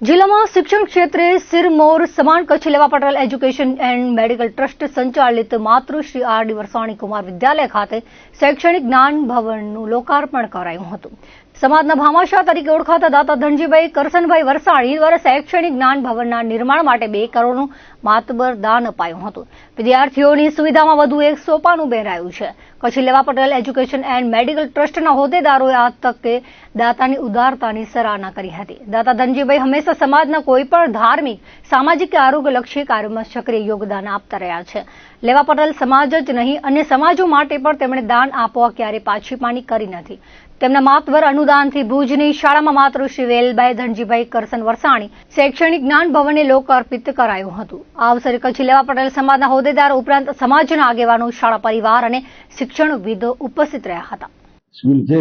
જિલ્લામાં શિક્ષણ ક્ષેત્રે સિરમોર સમાન Kutch Leva Patel education and medical trust સંચાલિત માતૃશ્રી આર ડી વરસાણી કુમાર વિદ્યાલય ખાતે શૈક્ષણિક જ્ઞાન ભવનનું લોકાર્પણ કરાયું હતું. સમાજના ભામાશાહ તરીકે ઓળખાતા દાતા ધનજીભાઈ કરસનભાઈ વરસાણી દ્વારા શૈક્ષણિક જ્ઞાન ભવનના નિર્માણ માટે બે કરોડનું માતબર દાન અપાયું હતું. વિદ્યાર્થીઓની સુવિધામાં વધુ એક સોપાનું બેરાયું છે. Kutch Leva Patel education and medical ટ્રસ્ટના હોદ્દેદારોએ આ તકે દાતાની ઉદારતાની સરાહના કરી હતી. દાતા ધનજીભાઈ હંમેશા સમાજના કોઈ પણ ધાર્મિક, સામાજિક કે આરોગ્યલક્ષી કાર્યોમાં સક્રિય યોગદાન આપતા રહ્યા છે. લેવા પટેલ સમાજ જ નહીં, અન્ય સમાજો માટે પણ તેમણે દાન આપવા ક્યારે પાછી પાણી કરી નથી. તેમના માતવર અનુદાનથી ભુજની શાળામાં માતૃશ્રી વેલબાઈ ધનજીભાઈ કરસન વરસાણી શૈક્ષણિક જ્ઞાન ભવનને લોકાર્પિત કરાયું હતું. આ અવસરે કચ્છ લેવા પટેલ સમાજના હોદ્દેદારો ઉપરાંત સમાજના આગેવાનો, શાળા પરિવાર અને શિક્ષણવિદો ઉપસ્થિત રહ્યા હતા. સ્કૂલ છે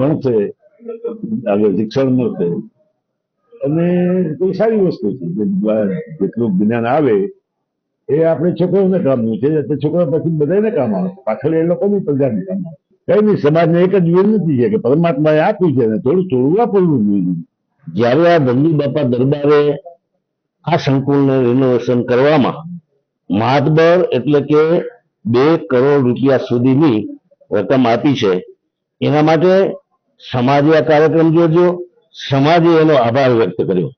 ભણશે આગળ શિક્ષણ મળશે અને કોઈ સારી વસ્તુ છે જેટલું જ્ઞાન આવે એ આપણે છોકરાઓને કામનું છે છોકરા પછી બધાને કામ આવે. પાછળ એ લોકોની પ્રજાને કામ આવે. કઈ નહીં સમાજને એક જ વિનંતી છે કે પરમાત્માએ આપ્યું છે થોડું થોડું આપવું જોઈએ. જ્યારે આ ધંધી બાપા દરબારે આ સંકુલને રિનોવેશન કરવામાં મહાતબર એટલે કે બે કરોડ રૂપિયા સુધીની રકમ આપી છે, એના માટે સમાજે આ કાર્યક્રમ જોજો સમાજે એનો આભાર વ્યક્ત કર્યો.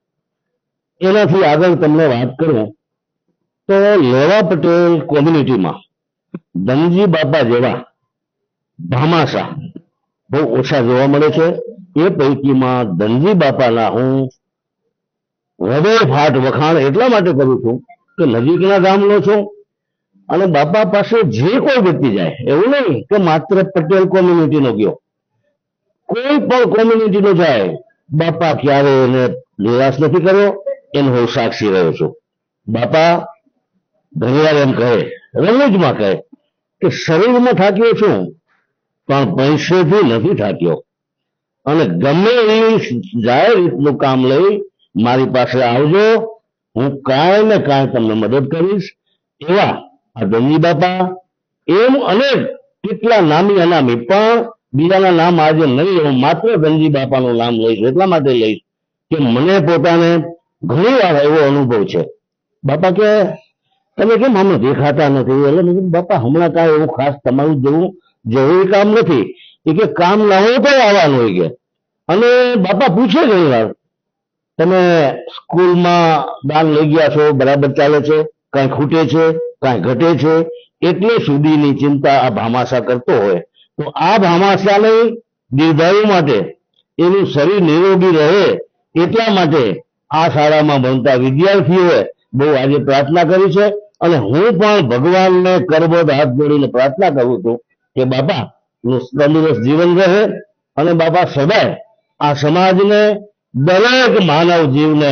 એનાથી આગળ તમને વાત કરું તો લેવા પટેલ કોમ્યુનિટીમાં ધનજી બાપા જેવા ભામાશા. બહુ ઓછા જોવા મળે છે. એ પૈકીમાં ધનજી બાપાના હું હૃદય ફાટ વખાણ એટલા માટે કરું છું કે નજીકના ગામનો છું અને બાપા પાસે જે કોઈ વ્યક્તિ જાય, એવું નહીં કે માત્ર પટેલ કોમ્યુનિટીનો ગયો. કોઈ પણ કોમ્યુનિટીનો જાય, બાપા ક્યારે એને નિરાશ નથી કર્યો? એનો હું સાક્ષી રહ્યો છું. બાપા ઘણીવાર એમ કહે, રમૂજમાં કહે કે શરીરમાં થાક્યો છું. પણ પૈસેથી નથી થાક્યો અને ગમે એવી જાહેર રીતનું કામ લઈ મારી પાસે આવજો, હું કાંઈ ને કાંઈ તમને મદદ કરીશ. એવા આ ધનજી બાપા, એમ અનેક કેટલા નામી અનામી, પણ બીજાના નામ આજે નહીં હું માત્ર ધનજી બાપાનું નામ લઈશ, એટલા માટે લઈશ કે મને પોતાને ઘણી વાર એવો અનુભવ છે. બાપા કે, તમે કેમ આમાં દેખાતા નથી? એટલે બાપા, હમણાં કાંઈ એવું ખાસ તમારું જેવું જરૂરી કામ નથી. એ કે કામ ના હોય તો આવવાનું હોય કે. અને બાપા પૂછે ઘણી વાર, તમે સ્કૂલમાં દાન લઈ ગયા છો, બરાબર ચાલે છે? કાંઈ ખૂટે છે? કાંઈ ઘટે છે? એટલે સુધીની ચિંતા આ ભામાશા કરતો હોય. તો આ ભામાશાને દીર્ઘાયુ માટે, એનું શરીર નિરોગી રહે એટલા માટે આ શાળામાં ભણતા વિદ્યાર્થીઓએ બહુ આજે પ્રાર્થના કરી છે. અને હું પણ ભગવાનને કરબદ હાથ જોડીને પ્રાર્થના કરું છું કે બાપા તંદુરસ્ત જીવન રહે અને બાપા સદાય આ સમાજને દરેક માનવ જીવને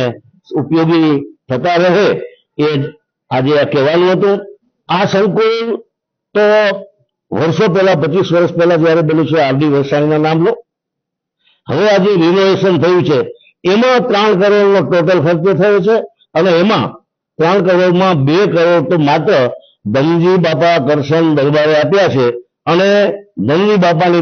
ઉપયોગી થતા રહે એ આજે આ કહેવાનું હતું. આ સંકુલ તો વર્ષો પહેલા, પચીસ વર્ષ પહેલા જયારે બન્યું છે, આરડી વરસાણીના નામ લો. હવે આજે રિનોવેશન થયું છે. એમાં ત્રણ કરોડનો ટોટલ ખર્ચો થયો છે અને એમાં ત્રણ કરોડમાં બે કરોડ તો માત્ર ધનજી બાપા કરશન દરબારે આપ્યા છે. અને ધનજી બાપાની